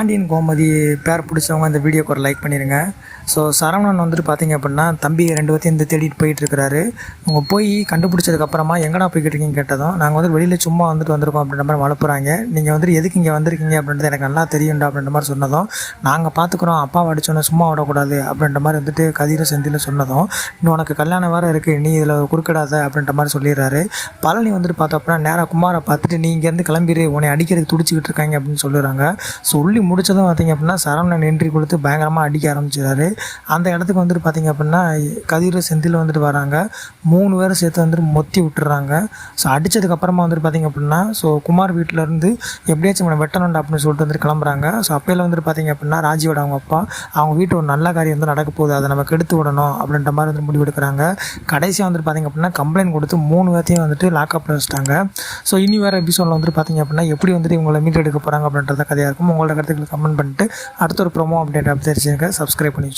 பாண்டியன் கோமதி பேர் பிடிச்சவங்க அந்த வீடியோக்கு ஒரு லைக் பண்ணிடுங்க ஸோ சரவணன் வந்துட்டு பார்த்தீங்க அப்படின்னா தம்பி ரெண்டு பேர்த்தையும் இந்த தேடிட்டு போயிட்டு இருக்கிறாரு அவங்க போய் கண்டுபிடிச்சதுக்கப்புறமா எங்கடா போய்கிட்டு இருக்கீங்க? கேட்டதும் நாங்கள் வந்து வெளியில் சும்மா வந்துட்டு வந்திருக்கோம் அப்படின்ற மாதிரி வளர்ப்புறாங்க நீங்கள் வந்துட்டு எதுக்கு இங்கே வந்திருக்கீங்க? அப்படின்றது எனக்கு நல்லா தெரியும்டா அப்படின்ற மாதிரி சொன்னதும் நாங்கள் பார்த்துக்குறோம் அப்பா அடிச்சோன்னே சும்மா விடக்கூடாது அப்படின்ற மாதிரி வந்துட்டு கதிர செந்தியில் சொன்னதும் இன்னும் உனக்கு கல்யாணம் வேறு இருக்குது நீ இதில் குறுக்கிடாத அப்படின்ற மாதிரி சொல்லிடுறாரு. பழனி வந்துட்டு அப்படின்னா நேராக குமாரை பார்த்துட்டு நீ இங்கேருந்து கிளம்பிடு உன்னை அடிக்கிறதுக்கு துடிச்சிக்கிட்டு இருக்காங்க அப்படின்னு சொல்லுறாங்க. சொல்லி முடிச்சதும் பார்த்தீங்க அப்படின்னா சரவணன் என்ட்ரி கொடுத்து பயங்கரமாக அடிக்க ஆரம்பிச்சிடாரு அந்த இடத்துக்கு வந்துட்டு பார்த்தீங்க அப்படின்னா கதிர செந்தில் வந்துட்டு வராங்க. மூணு பேரும் சேர்த்து வந்துட்டு மொத்தி விட்டுறாங்க. ஸோ அடித்ததுக்கப்புறமா வந்துட்டு பார்த்தீங்க அப்படின்னா ஸோ குமார் வீட்டில் இருந்து எப்படியாச்சும் நம்ம வெட்டணும்டா அப்படின்னு சொல்லிட்டு வந்துட்டு கிளம்புறாங்க. ஸோ அப்பையில் வந்துட்டு பார்த்தீங்க அப்படின்னா ராஜியோட அவங்க அப்பா அவங்க வீட்டு ஒரு நல்ல காரியம் வந்து நடக்க போகுது. அதை நம்ம கெடுத்து விடணும் அப்படின்ற மாதிரி வந்து முடிவெடுக்கிறாங்க கடைசியாக வந்துட்டு பார்த்தீங்க அப்படின்னா கம்ப்ளைண்ட் கொடுத்து மூணு பேர்த்தையும் வந்துட்டு லாக்அப்பில் வச்சிட்டாங்க ஸோ இனி வேறு எபிசோடில் வந்துட்டு பார்த்தீங்க அப்படின்னா எப்படி வந்துட்டு இவங்களை மீட் எடுக்க போகிறாங்க அப்படின்றத கதையாக இருக்கும். உங்களோட கமெண்ட் பண்ணிட்டு அடுத்த ஒரு ப்ரோமோ அப்டேட் அப்டேட் சப்ஸ்கிரைப் பண்ணி